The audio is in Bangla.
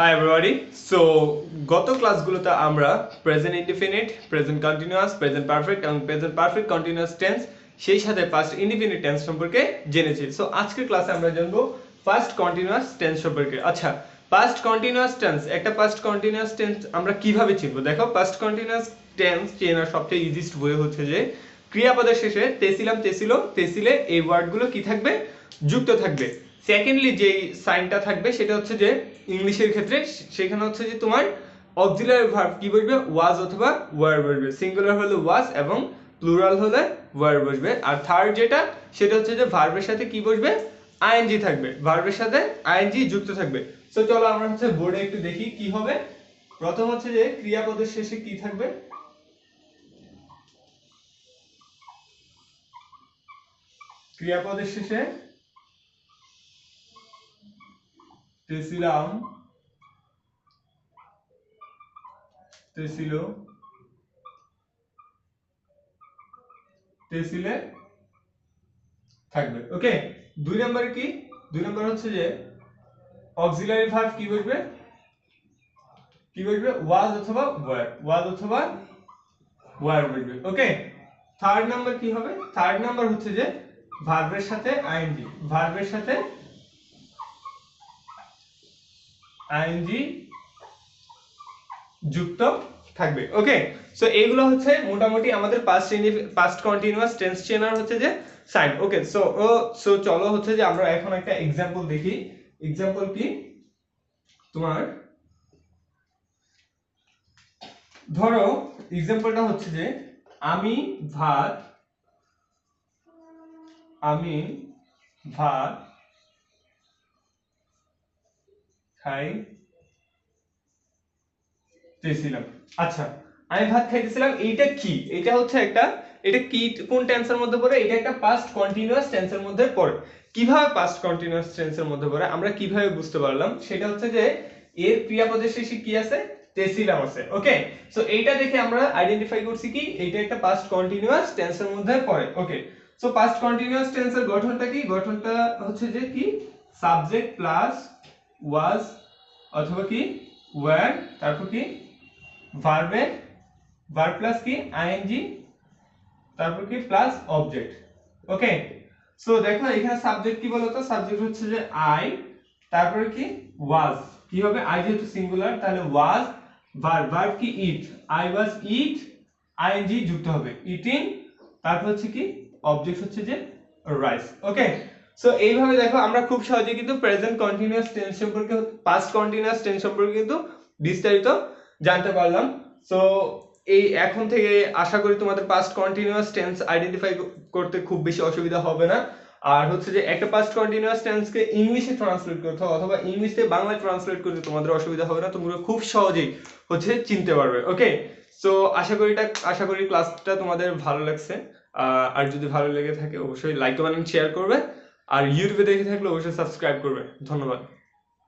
হাই এভরিবডি সো গত ক্লাসগুলোতে আমরা present indefinite present continuous present perfect এবং প্রেজেন্ট পারফেক্ট কন্টিনিউয়াস টেন্স সেই সাথে ফার্স্ট ইনডিফিনিট টেন্স সম্পর্কে জেনেছি। সো আজকের ক্লাসে আমরা জানব ফার্স্ট কন্টিনিউয়াস টেন্স সম্পর্কে। আচ্ছা পাস্ট কন্টিনিউয়াস টেন্স একটা পাস্ট কন্টিনিউয়াস টেন্স আমরা কীভাবে চিনবো? দেখো পাস্ট কন্টিনিউয়াস টেন্স চেনার সবচেয়ে ইজিস্ট ওয়ে হচ্ছে যে, ক্রিয়াপদের শেষে তেসিলাম তেসিলো তেসিলে এই ওয়ার্ডগুলো কি থাকবে? যুক্ত থাকবে। সেকেন্ডলি যে সাইনটা থাকবে, সেটা হচ্ছে যে ইংলিশের ক্ষেত্রে সেখানে হচ্ছে যে তোমার অক্সিলারি ভার্ব কি বসবে? ওয়াজ অথবা ওয়ার বসবে। সিঙ্গুলার হলে ওয়াজ এবং প্লুরাল হলে ওয়ার বসবে। আর থার্ড যেটা, সেটা হচ্ছে যে ভার্বের সাথে কি বসবে? আইএনজি থাকবে। ভার্বের সাথে আইএনজি যুক্ত থাকবে। তো চলো আমরা হচ্ছে বোর্ডে একটু দেখি কি হবে। প্রথম হচ্ছে যে ক্রিয়াপদের শেষে কি থাকবে? ক্রিয়াপদের শেষে তেছিলাম তেছিল তেছিলে থাকবে। ওকে দুই নম্বর কি? দুই নম্বর হচ্ছে যে অক্সিলারি ভার্ব কি বসবে? কি বসবে? ওয়াজ অথবা ওয়ার ওয়াজ অথবা ওয়ার বসবে। ওকে থার্ড নাম্বার কি হবে? থার্ড নাম্বার হচ্ছে যে ভার্বের সাথে আইএনজি ভার্বের সাথে আইএনজি যুক্ত থাকবে। ওকে সো এইগুলো হচ্ছে মোটামুটি আমাদের পাস্ট পাস্ট কন্টিনিউয়াস টেন্স চেনার হচ্ছে যে সাইন ওকে সো ও সো চলো হচ্ছে যে আমরা এখন একটা এক্সাম্পল দেখি। এক্সাম্পল কি? তোমার, ধরো এক্সাম্পলটা হচ্ছে যে আমি ভাত আমি ভাত খাইতেছিলাম আচ্ছা আমি ভাত খাইতেছিলাম, এইটা কি? এটা হচ্ছে একটা এটা কি, কোন টেন্সের মধ্যে পড়ে? এটা একটা পাস্ট কন্টিনিউয়াস টেন্সের মধ্যে পড়ে। কীভাবে পাস্ট কন্টিনিউয়াস টেন্সের মধ্যে পড়ে? আমরা কীভাবে বুঝতে পারলাম? সেটা হচ্ছে যে, এর ক্রিয়াপদের শেষে কি আছে? তেসিলাম আছে। ওকে সো এইটা দেখে আমরা আইডেন্টিফাই করছি কি? এইটা একটা পাস্ট কন্টিনিউয়াস টেন্সের মধ্যে পড়ে। ওকে সো পাস্ট কন্টিনিউয়াস টেন্সের গঠনটা কি? গঠনটা হচ্ছে যে কি? সাবজেক্ট প্লাস ওয়াজ অথবা কি? ওয়ার তারপর কি? ভার্বে ভার্ব প্লাস কি? আইএনজি তারপর কি? প্লাস অবজেক্ট ওকে সো দেখো, এখানে সাবজেক্ট কি বলতো? সাবজেক্ট হচ্ছে যে আই তারপরে কি? ওয়াজ কি হবে? আই যেহেতু সিঙ্গুলার তাহলে ওয়াজ ভার্ব ভার্ব কি? It I was it ING যুক্ত হবে। ইটিং তারপর হচ্ছে কি? অবজেক্ট হচ্ছে যে রাইস ওকে সো এইভাবে দেখো, আমরা খুব সহজে কিন্তু প্রেজেন্ট কন্টিনিউয়াস টেন্স সম্পর্কে পাস্ট কন্টিনিউয়াস টেন্স সম্পর্কে কিন্তু বিস্তারিত জানতে পারলাম। সো এই এখন থেকে আশা করি তোমাদের পাস্ট কন্টিনিউয়াস টেন্স আইডেন্টিফাই করতে খুব বেশি অসুবিধা হবে না। আর হচ্ছে যে, একটা পাস্ট কন্টিনিউয়াস টেন্সকে ইংলিশে ট্রান্সলেট করতে হবে অথবা ইংলিশ বাংলায় ট্রান্সলেট করতে তোমাদের অসুবিধা হবে না। তোমরা খুব সহজেই হচ্ছে চিনতে পারবে ওকে সো আশা করি এটা, আশা করি ক্লাসটা তোমাদের ভালো লাগছে। আর যদি ভালো লেগে থাকে, অবশ্যই লাইক কমেন্ট শেয়ার করবে। আর ইউটিউবে দেখে থাকলে অবশ্যই সাবস্ক্রাইব করবে। ধন্যবাদ।